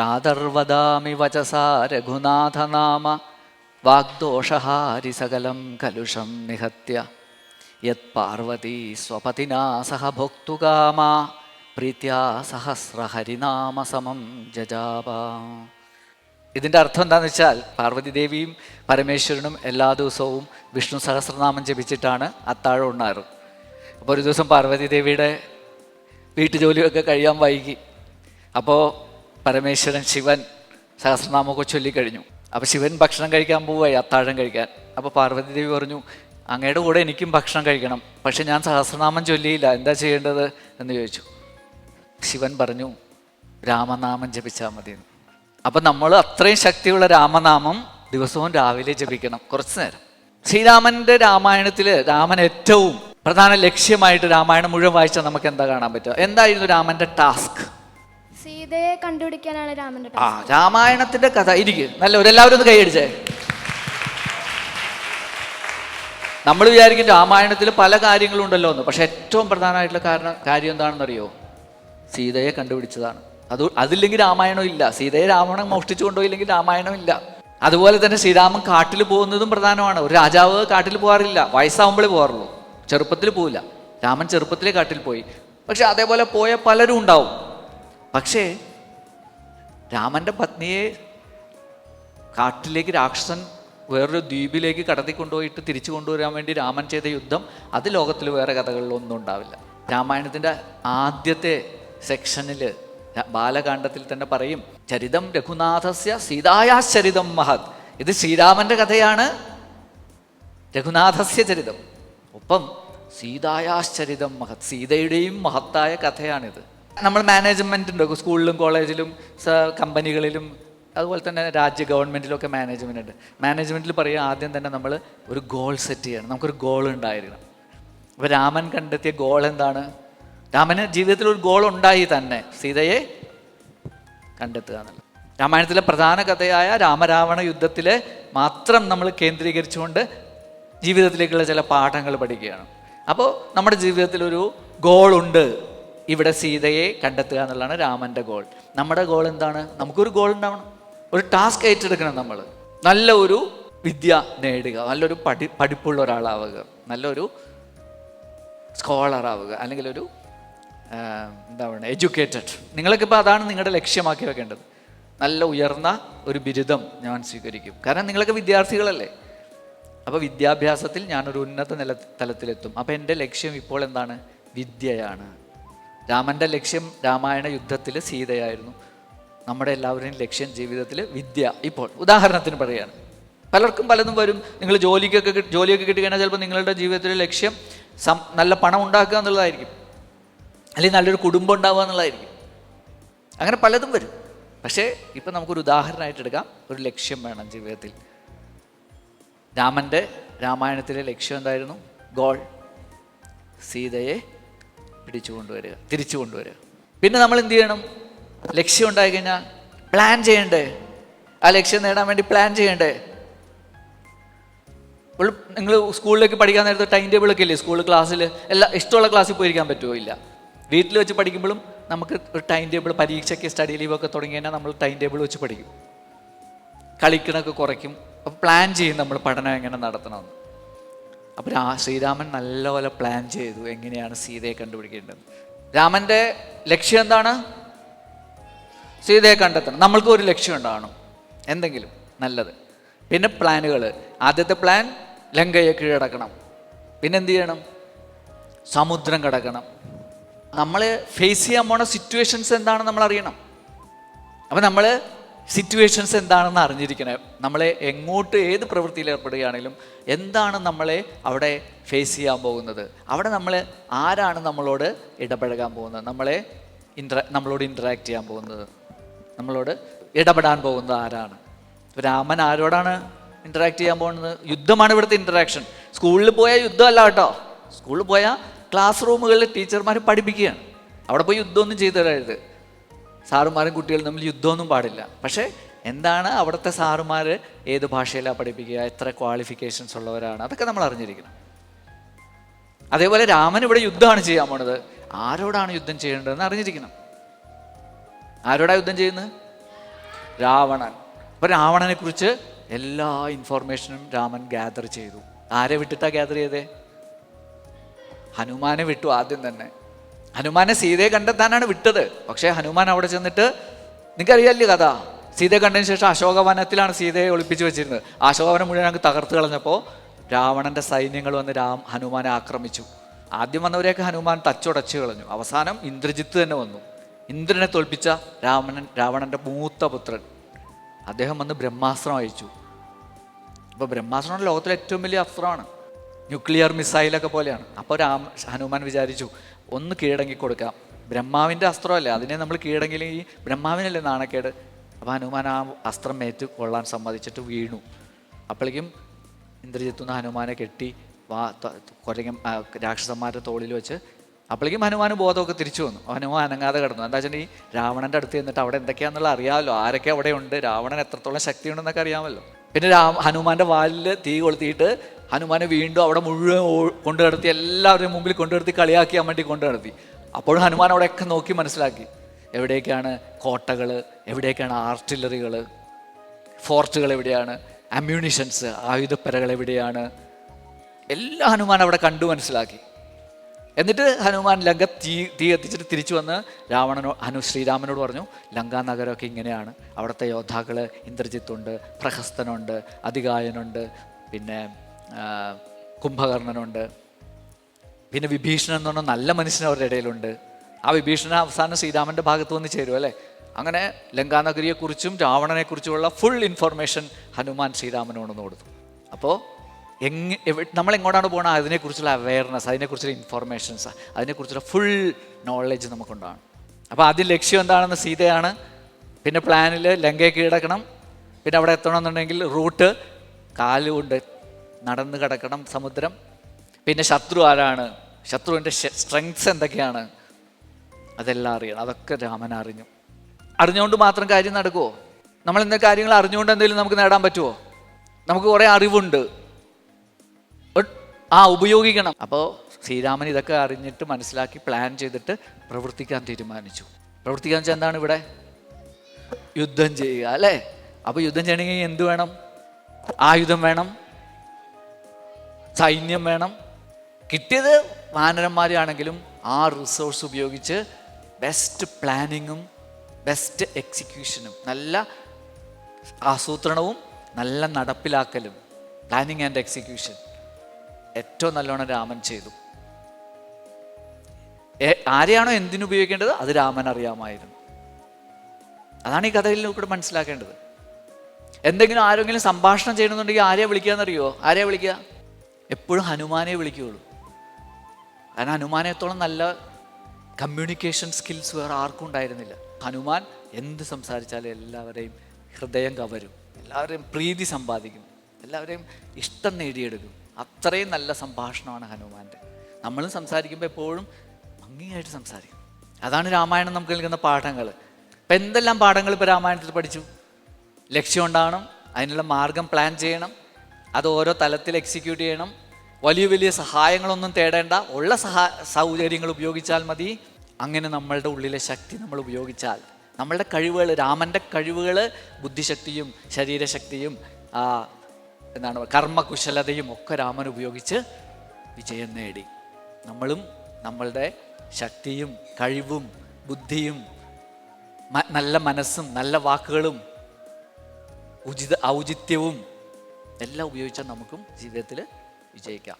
പ്രാതർവദാമി വചസാ രഘുനാഥനാമ. വാഗ്ദോഷഹാരി സകലം കലുഷം നിഹത്യ. യത് പാർവതി സ്വപതിനാ സഹ ഭോക്തുകാമ. പ്രീത്യാ സഹസ്രഹരിനാമ സമം ജജാപ. ഇതിന്റെ അർത്ഥം എന്താണെന്ന് വെച്ചാൽ പാർവതി ദേവിയും പരമേശ്വരനും എല്ലാ ദിവസവും വിഷ്ണു സഹസ്രനാമം ജപിച്ചിട്ടാണ് അത്താഴം ഉണ്ണാറ്. അപ്പോൾ ഒരു ദിവസം പാർവതി ദേവിയുടെ വീട്ടുജോലിയൊക്കെ കഴിയാൻ വൈകി. അപ്പോൾ പരമേശ്വരൻ ശിവൻ സഹസ്രനാമമൊക്കെ ചൊല്ലിക്കഴിഞ്ഞു. അപ്പോൾ ശിവൻ ഭക്ഷണം കഴിക്കാൻ പോവുകയായി അത്താഴം കഴിക്കാൻ. അപ്പോൾ പാർവതി ദേവി പറഞ്ഞു അങ്ങയുടെ കൂടെ എനിക്കും ഭക്ഷണം കഴിക്കണം. പക്ഷെ ഞാൻ സഹസ്രനാമം ചൊല്ലിയില്ല. എന്താ ചെയ്യേണ്ടത്? എന്ന് ചോദിച്ചു. ശിവൻ പറഞ്ഞു രാമനാമം ജപിച്ചാൽ മതി. അപ്പം നമ്മൾ അത്രയും ശക്തിയുള്ള രാമനാമം ദിവസവും രാവിലെ ജപിക്കണം. കുറച്ച് നേരം. ശ്രീരാമന്റെ രാമായണത്തിൽ രാമൻ ഏറ്റവും പ്രധാന ലക്ഷ്യമായിട്ട് രാമായണം മുഴുവൻ വായിച്ചാൽ നമുക്ക് എന്താ കാണാൻ പറ്റുക? എന്തായിരുന്നു രാമന്റെ ടാസ്ക്? സീതയെ കണ്ടുപിടിക്കാനാണ് രാമന്റെ ആ രാമായണത്തിന്റെ കഥ. ഇരിക്കും. നല്ല ഒരു എല്ലാവരും ഒന്ന് കൈയടിച്ചേ. നമ്മൾ വിചാരിക്കും രാമായണത്തിൽ പല കാര്യങ്ങളും ഉണ്ടല്ലോ എന്ന്. പക്ഷെ ഏറ്റവും പ്രധാനമായിട്ടുള്ള കാരണം കാര്യം എന്താണെന്നറിയോ? സീതയെ കണ്ടുപിടിച്ചതാണ്. അത് അതില്ലെങ്കിൽ രാമായണം ഇല്ല. സീതയെ രാവണൻ മോഷ്ടിച്ചു കൊണ്ടുപോയില്ലെങ്കിൽ രാമായണം ഇല്ല. അതുപോലെ തന്നെ ശ്രീരാമൻ കാട്ടിൽ പോകുന്നതും പ്രധാനമാണ്. ഒരു രാജാവ് കാട്ടിൽ പോകാറില്ല. വയസ്സാവുമ്പോഴേ പോകാറുള്ളൂ. ചെറുപ്പത്തിൽ പോവില്ല. രാമൻ ചെറുപ്പത്തിലേ കാട്ടിൽ പോയി. പക്ഷെ അതേപോലെ പോയ പലരും ഉണ്ടാവും. പക്ഷേ രാമന്റെ പത്നിയെ കാട്ടിലേക്ക് രാക്ഷസൻ വേറൊരു ദ്വീപിലേക്ക് കടത്തി കൊണ്ടുപോയിട്ട് തിരിച്ചു കൊണ്ടുവരാൻ വേണ്ടി രാമൻ ചെയ്ത യുദ്ധം അത് ലോകത്തിൽ വേറെ കഥകളിലൊന്നും ഉണ്ടാവില്ല. രാമായണത്തിന്റെ ആദ്യത്തെ സെക്ഷനിൽ ബാലകാണ്ഡത്തിൽ തന്നെ പറയും ചരിതം രഘുനാഥസ്യ സീതായാശ്ചരിതം മഹത്. ഇത് ശ്രീരാമന്റെ കഥയാണ്. രഘുനാഥസ്യ ചരിതം. ഒപ്പം സീതായാശ്ചരിതം മഹത് സീതയുടെയും മഹത്തായ കഥയാണിത്. നമ്മൾ മാനേജ്മെന്റ് ഉണ്ട്. സ്കൂളിലും കോളേജിലും കമ്പനികളിലും അതുപോലെ തന്നെ രാജ്യ ഗവൺമെന്റിലൊക്കെ മാനേജ്മെന്റ് ഉണ്ട്. മാനേജ്മെന്റിൽ പറയുക ആദ്യം തന്നെ നമ്മൾ ഒരു ഗോൾ സെറ്റ് ചെയ്യണം. നമുക്കൊരു ഗോൾ ഉണ്ടായിരിക്കണം. അപ്പോൾ രാമൻ കണ്ടെത്തിയ ഗോൾ എന്താണ്? രാമന് ജീവിതത്തിൽ ഒരു ഗോൾ ഉണ്ടായി തന്നെ. സീതയെ കണ്ടെത്തുക എന്നുള്ളത്. രാമായണത്തിലെ പ്രധാന കഥയായ രാമരാവണ യുദ്ധത്തിലെ മാത്രം നമ്മൾ കേന്ദ്രീകരിച്ചുകൊണ്ട് ജീവിതത്തിലേക്കുള്ള ചില പാഠങ്ങൾ പഠിക്കുകയാണ്. അപ്പോൾ നമ്മുടെ ജീവിതത്തിൽ ഒരു ഗോൾ ഉണ്ട്. ഇവിടെ സീതയെ കണ്ടെത്തുക എന്നുള്ളതാണ് രാമന്റെ ഗോൾ നമ്മുടെ ഗോൾ എന്താണ്? നമുക്കൊരു ഗോൾ ഉണ്ടാവണം. ഒരു ടാസ്ക് ഏറ്റെടുക്കണം നമ്മൾ നല്ല ഒരു വിദ്യ നേടുക. നല്ലൊരു പഠി പഠിപ്പുള്ള ഒരാളാവുക. നല്ലൊരു സ്കോളറാവുക അല്ലെങ്കിൽ ഒരു എന്താ പറയുക എഡ്യൂക്കേറ്റഡ് നിങ്ങളൊക്കെ ഇപ്പോൾ അതാണ് നിങ്ങളുടെ ലക്ഷ്യമാക്കി വെക്കേണ്ടത്. നല്ല ഉയർന്ന ഒരു ബിരുദം ഞാൻ സ്വീകരിക്കും. കാരണം നിങ്ങളൊക്കെ വിദ്യാർത്ഥികളല്ലേ? അപ്പോൾ വിദ്യാഭ്യാസത്തിൽ ഞാനൊരു ഉന്നത നില തലത്തിലെത്തും. അപ്പോൾ എന്റെ ലക്ഷ്യം ഇപ്പോൾ എന്താണ്? വിദ്യയാണ്. രാമന്റെ ലക്ഷ്യം രാമായണ യുദ്ധത്തിൽ സീതയായിരുന്നു. നമ്മുടെ എല്ലാവരുടെയും ലക്ഷ്യം ജീവിതത്തിൽ വിദ്യ. ഇപ്പോൾ ഉദാഹരണത്തിന് പറയുകയാണ്. പലർക്കും പലതും വരും. നിങ്ങൾ ജോലിക്കൊക്കെ ജോലിയൊക്കെ കിട്ടിക്കഴിഞ്ഞാൽ ചിലപ്പോൾ നിങ്ങളുടെ ജീവിതത്തിലെ ലക്ഷ്യം സം നല്ല പണം ഉണ്ടാക്കുക എന്നുള്ളതായിരിക്കും. അല്ലെങ്കിൽ നല്ലൊരു കുടുംബം ഉണ്ടാവുക എന്നുള്ളതായിരിക്കും. അങ്ങനെ പലതും വരും. പക്ഷേ ഇപ്പം നമുക്കൊരു ഉദാഹരണമായിട്ട് എടുക്കാം. ഒരു ലക്ഷ്യം വേണം ജീവിതത്തിൽ. രാമന്റെ രാമായണത്തിലെ ലക്ഷ്യം എന്തായിരുന്നു? ഗോൾ. സീതയെ പിടിച്ചു കൊണ്ടുവരിക തിരിച്ചു കൊണ്ടുവരിക. പിന്നെ നമ്മൾ എന്ത് ചെയ്യണം? ലക്ഷ്യം ഉണ്ടായി കഴിഞ്ഞാൽ പ്ലാൻ ചെയ്യണ്ടേ? ആ ലക്ഷ്യം നേടാൻ വേണ്ടി പ്ലാൻ ചെയ്യണ്ടേ? നിങ്ങൾ സ്കൂളിലേക്ക് പഠിക്കാൻ നേരത്തെ ടൈം ടേബിളൊക്കെ ഇല്ലേ? സ്കൂൾ ക്ലാസ്സിൽ എല്ലാ ഇഷ്ടമുള്ള ക്ലാസ്സിൽ പോയിരിക്കാൻ പറ്റുമോ ഇല്ല. വീട്ടിൽ വെച്ച് പഠിക്കുമ്പോഴും നമുക്ക് ഒരു ടൈം ടേബിൾ പരീക്ഷയ്ക്ക് സ്റ്റഡി ലീവൊക്കെ തുടങ്ങി കഴിഞ്ഞാൽ നമ്മൾ ടൈം ടേബിൾ വെച്ച് പഠിക്കും. കളിക്കണമൊക്കെ കുറയ്ക്കും. അപ്പോൾ പ്ലാൻ ചെയ്യും നമ്മൾ പഠനം എങ്ങനെ നടത്തണമെന്ന്. അപ്പോൾ ആ ശ്രീരാമൻ നല്ലപോലെ പ്ലാൻ ചെയ്തു എങ്ങനെയാണ് സീതയെ കണ്ടുപിടിക്കേണ്ടത്. രാമന്റെ ലക്ഷ്യം എന്താണ്? സീതയെ കണ്ടെത്തണം. നമ്മൾക്ക് ഒരു ലക്ഷ്യം ഉണ്ടാവണം. എന്തെങ്കിലും നല്ലത്. പിന്നെ പ്ലാനുകൾ ആദ്യത്തെ പ്ലാൻ ലങ്കയെ കീഴടക്കണം. പിന്നെ എന്ത് ചെയ്യണം? സമുദ്രം കടക്കണം. നമ്മൾ ഫേസ് ചെയ്യാൻ പോണ സിറ്റുവേഷൻസ് എന്താണെന്ന് നമ്മൾ അറിയണം അപ്പം നമ്മൾ സിറ്റുവേഷൻസ് എന്താണെന്ന് അറിഞ്ഞിരിക്കണേ. നമ്മളെ എങ്ങോട്ട് ഏത് പ്രവൃത്തിയിൽ ഏർപ്പെടുകയാണെങ്കിലും എന്താണ് നമ്മളെ അവിടെ ഫേസ് ചെയ്യാൻ പോകുന്നത്? അവിടെ നമ്മൾ ആരാണ് നമ്മളോട് ഇടപഴകാൻ പോകുന്നത്? നമ്മളെ ഇൻട്ര നമ്മളോട് ഇന്ററാക്ട് ചെയ്യാൻ പോകുന്നത്? നമ്മളോട് ഇടപെടാൻ പോകുന്നത് ആരാണ്? രാമൻ ആരോടാണ് ഇന്ററാക്ട് ചെയ്യാൻ പോകുന്നത്? യുദ്ധമാണ് ഇവിടുത്തെ ഇന്ററാക്ഷൻ സ്കൂളിൽ പോയാൽ യുദ്ധമല്ല കേട്ടോ. സ്കൂളിൽ പോയാൽ ക്ലാസ് റൂമുകളിൽ ടീച്ചർമാർ പഠിപ്പിക്കുകയാണ്. അവിടെ പോയി യുദ്ധമൊന്നും ചെയ്തു തരരുത്. സാറുമാരും കുട്ടികളും തമ്മിൽ യുദ്ധമൊന്നും പാടില്ല. പക്ഷേ എന്താണ് അവിടുത്തെ സാറുമാർ ഏത് ഭാഷയിലാണ് പഠിപ്പിക്കുക? എത്ര ക്വാളിഫിക്കേഷൻസ് ഉള്ളവരാണ്? അതൊക്കെ നമ്മൾ അറിഞ്ഞിരിക്കണം. അതേപോലെ രാമൻ ഇവിടെ യുദ്ധമാണ് ചെയ്യാൻ പോണത്. ആരോടാണ് യുദ്ധം ചെയ്യേണ്ടതെന്ന് അറിഞ്ഞിരിക്കണം. ആരോടാ യുദ്ധം ചെയ്യുന്നത്? രാവണൻ. അപ്പൊ രാവണനെ കുറിച്ച് എല്ലാ ഇൻഫോർമേഷനും രാമൻ ഗ്യാദർ ചെയ്തു. ആരെ വിട്ടിട്ടാ ഗ്യാദർ ചെയ്തേ? ഹനുമാനെ വിട്ടു ആദ്യം തന്നെ. ഹനുമാനെ സീതയെ കണ്ടെത്താനാണ് വിട്ടത്. പക്ഷേ ഹനുമാൻ അവിടെ ചെന്നിട്ട് നിങ്ങൾക്കറിയാല്ലേ കഥ? സീതയെ കണ്ടതിന് ശേഷം അശോകവനത്തിലാണ് സീതയെ ഒളിപ്പിച്ച് വെച്ചിരുന്നത്. അശോകവനം മുഴുവൻ അങ്ങ് തകർത്ത് കളഞ്ഞപ്പോൾ രാവണന്റെ സൈന്യങ്ങൾ വന്ന് രാം ഹനുമാനെ ആക്രമിച്ചു. ആദ്യം വന്നവരെയൊക്കെ ഹനുമാൻ തച്ചുടച്ച് കളഞ്ഞു. അവസാനം ഇന്ദ്രജിത്ത് തന്നെ വന്നു. ഇന്ദ്രനെ തോൽപ്പിച്ച രാവണൻ രാവണന്റെ മൂത്ത പുത്രൻ. അദ്ദേഹം വന്ന് ബ്രഹ്മാസ്ത്രം അയച്ചു. അപ്പോൾ ബ്രഹ്മാസ്ത്രം ലോകത്തിലെ ഏറ്റവും വലിയ അസ്ത്രമാണ്. ന്യൂക്ലിയർ മിസൈലൊക്കെ പോലെയാണ്. അപ്പോൾ രാം ഹനുമാൻ വിചാരിച്ചു ഒന്ന് കീഴടങ്ങി കൊടുക്കാം. ബ്രഹ്മാവിന്റെ അസ്ത്രമല്ലേ? അതിനെ നമ്മൾ കീഴടങ്ങിയിൽ ഈ ബ്രഹ്മാവിനല്ലേ നാണക്കേട്? അപ്പോൾ ഹനുമാൻ ആ അസ്ത്രം ഏറ്റു കൊള്ളാൻ സമ്മതിച്ചിട്ട് വീണു. അപ്പോഴേക്കും ഇന്ദ്രജിത്തുനിന്ന് ഹനുമാനെ കെട്ടി വാ കുരങ്ങൻ രാക്ഷസന്മാരുടെ തോളിൽ വെച്ച് അപ്പോഴേക്കും ഹനുമാൻ ബോധമൊക്കെ തിരിച്ചു വന്നു. ഹനുമാൻ അനങ്ങാതെ കിടന്നു. എന്താ വെച്ചാൽ ഈ രാവണന്റെ അടുത്ത് ചെന്നിട്ട് അവിടെ എന്തൊക്കെയാണെന്നുള്ള അറിയാമല്ലോ. ആരൊക്കെ അവിടെ ഉണ്ട് രാവണൻ എത്രത്തോളം ശക്തിയുണ്ടെന്നൊക്കെ അറിയാമല്ലോ. പിന്നെ രാ ഹനുമാന്റെ വാലിൽ തീ കൊളുത്തിയിട്ട് ഹനുമാനെ വീണ്ടും അവിടെ മുഴുവൻ കൊണ്ടു നടത്തി എല്ലാവരുടെയും മുമ്പിൽ കൊണ്ടു നടത്തി കളിയാക്കിയാൻ വേണ്ടി കൊണ്ടു നടത്തി. അപ്പോഴും ഹനുമാൻ അവിടെയൊക്കെ നോക്കി മനസ്സിലാക്കി. എവിടെയൊക്കെയാണ് കോട്ടകൾ എവിടെയൊക്കെയാണ് ആർട്ടില്ലറികൾ ഫോർട്ടുകൾ എവിടെയാണ്? അമ്യൂണിഷൻസ് ആയുധപ്പരകൾ എവിടെയാണ്? എല്ലാ ഹനുമാൻ അവിടെ കണ്ടു മനസ്സിലാക്കി. എന്നിട്ട് ഹനുമാൻ ലങ്ക തീ തീ എത്തിച്ചിട്ട് തിരിച്ചു വന്ന് രാവണനോ ഹനു ശ്രീരാമനോട് പറഞ്ഞു ലങ്കാ നഗരമൊക്കെ ഇങ്ങനെയാണ്. അവിടുത്തെ യോദ്ധാക്കൾ ഇന്ദ്രജിത്തുണ്ട് പ്രഹസ്തനുണ്ട് അതികായനുണ്ട് പിന്നെ കുംഭകർണനുണ്ട്. പിന്നെ വിഭീഷണൻ എന്ന് പറഞ്ഞ നല്ല മനുഷ്യൻ അവരുടെ ഇടയിലുണ്ട്. ആ വിഭീഷണൻ അവസാനം ശ്രീരാമന്റെ ഭാഗത്ത് വന്ന് ചേരും അല്ലേ? അങ്ങനെ ലങ്കാനഗരിയെക്കുറിച്ചും രാവണനെക്കുറിച്ചുമുള്ള ഫുൾ ഇൻഫർമേഷൻ ഹനുമാൻ ശ്രീരാമനോടൊന്ന് കൊടുത്തു. അപ്പോൾ എങ് നമ്മൾ എങ്ങോട്ടാണ് പോകുന്നത് അതിനെക്കുറിച്ചുള്ള അവയർനെസ് അതിനെക്കുറിച്ചുള്ള ഇൻഫർമേഷൻസ് അതിനെക്കുറിച്ചുള്ള ഫുൾ നോളജ് നമുക്കുണ്ടാണ് അപ്പോൾ ആദ്യം ലക്ഷ്യം എന്താണെന്ന് സീതയാണ്. പിന്നെ പ്ലാനിൽ ലങ്കയെ കീഴടക്കണം. പിന്നെ അവിടെ എത്തണമെന്നുണ്ടെങ്കിൽ റൂട്ട് കാലുകൊണ്ട് നടന്ന് കിടക്കണം സമുദ്രം. പിന്നെ ശത്രു ആരാണ്? ശത്രുവിന്റെ സ്ട്രെങ്സ് എന്തൊക്കെയാണ്? അതെല്ലാം അറിയണം. അതൊക്കെ രാമൻ അറിഞ്ഞു. അറിഞ്ഞുകൊണ്ട് മാത്രം കാര്യം നടക്കുമോ നമ്മൾ എന്തെങ്കിലും കാര്യങ്ങൾ അറിഞ്ഞുകൊണ്ട് എന്തെങ്കിലും നമുക്ക് നേടാൻ പറ്റുമോ നമുക്ക് കുറേ അറിവുണ്ട്. ആ ഉപയോഗിക്കണം. അപ്പോൾ ശ്രീരാമൻ ഇതൊക്കെ അറിഞ്ഞിട്ട് മനസ്സിലാക്കി പ്ലാൻ ചെയ്തിട്ട് പ്രവർത്തിക്കാൻ തീരുമാനിച്ചു. പ്രവർത്തിക്കാൻ വെച്ചാൽ എന്താണ് ഇവിടെ? യുദ്ധം ചെയ്യുക അല്ലേ? അപ്പോൾ യുദ്ധം ചെയ്യണമെങ്കിൽ എന്ത് വേണം? ആയുധം വേണം. സൈന്യം വേണം. കിട്ടിയത് വാനരന്മാരെയാണെങ്കിലും ആ റിസോഴ്സ് ഉപയോഗിച്ച് ബെസ്റ്റ് പ്ലാനിങ്ങും ബെസ്റ്റ് എക്സിക്യൂഷനും നല്ല ആസൂത്രണവും നല്ല നടപ്പിലാക്കലും പ്ലാനിങ് ആൻഡ് എക്സിക്യൂഷൻ ഏറ്റവും നല്ലോണം രാമൻ ചെയ്തു. ആരെയാണോ എന്തിനുപയോഗിക്കേണ്ടത് അത് രാമൻ അറിയാമായിരുന്നു. അതാണ് ഈ കഥയിൽ കൂടെ മനസ്സിലാക്കേണ്ടത്. എന്തെങ്കിലും ആരെങ്കിലും സംഭാഷണം ചെയ്യണമെന്നുണ്ടെങ്കിൽ ആരെയാ വിളിക്കാന്നറിയോ? ആരെയാ വിളിക്കുക എപ്പോഴും ഹനുമാനെ വിളിക്കുകയുള്ളൂ. കാരണം ഹനുമാനത്തോളം നല്ല കമ്മ്യൂണിക്കേഷൻ സ്കിൽസ് വേറെ ആർക്കും ഉണ്ടായിരുന്നില്ല. ഹനുമാൻ എന്ത് സംസാരിച്ചാലും എല്ലാവരെയും ഹൃദയം കവരും. എല്ലാവരെയും പ്രീതി സമ്പാദിക്കും. എല്ലാവരെയും ഇഷ്ടം നേടിയെടുക്കും. അത്രയും നല്ല സംഭാഷണമാണ് ഹനുമാന്റെ നമ്മൾ സംസാരിക്കുമ്പോൾ എപ്പോഴും ഭംഗിയായിട്ട് സംസാരിക്കും. അതാണ് രാമായണം നമുക്ക് നൽകുന്ന പാഠങ്ങൾ. ഇപ്പം എന്തെല്ലാം പാഠങ്ങൾ ഇപ്പോൾ രാമായണത്തിൽ പഠിച്ചു? ലക്ഷ്യം ഉണ്ടാവണം അതിനുള്ള മാർഗം പ്ലാൻ ചെയ്യണം അത് ഓരോ തലത്തിൽ എക്സിക്യൂട്ട് ചെയ്യണം. വലിയ വലിയ സഹായങ്ങളൊന്നും തേടേണ്ട. ഉള്ള സഹാ സൗകര്യങ്ങൾ ഉപയോഗിച്ചാൽ മതി. അങ്ങനെ നമ്മളുടെ ഉള്ളിലെ ശക്തി നമ്മൾ ഉപയോഗിച്ചാൽ നമ്മളുടെ കഴിവുകൾ രാമന്റെ കഴിവുകൾ ബുദ്ധിശക്തിയും ശരീരശക്തിയും എന്താണ് കർമ്മകുശലതയും ഒക്കെ രാമൻ ഉപയോഗിച്ച് വിജയം നേടി. നമ്മളും നമ്മളുടെ ശക്തിയും കഴിവും ബുദ്ധിയും നല്ല മനസ്സും നല്ല വാക്കുകളും ഉചിത ഔചിത്യവും എല്ലാം ഉപയോഗിച്ചാൽ നമുക്കും ജീവിതത്തിൽ വിജയിക്കാം.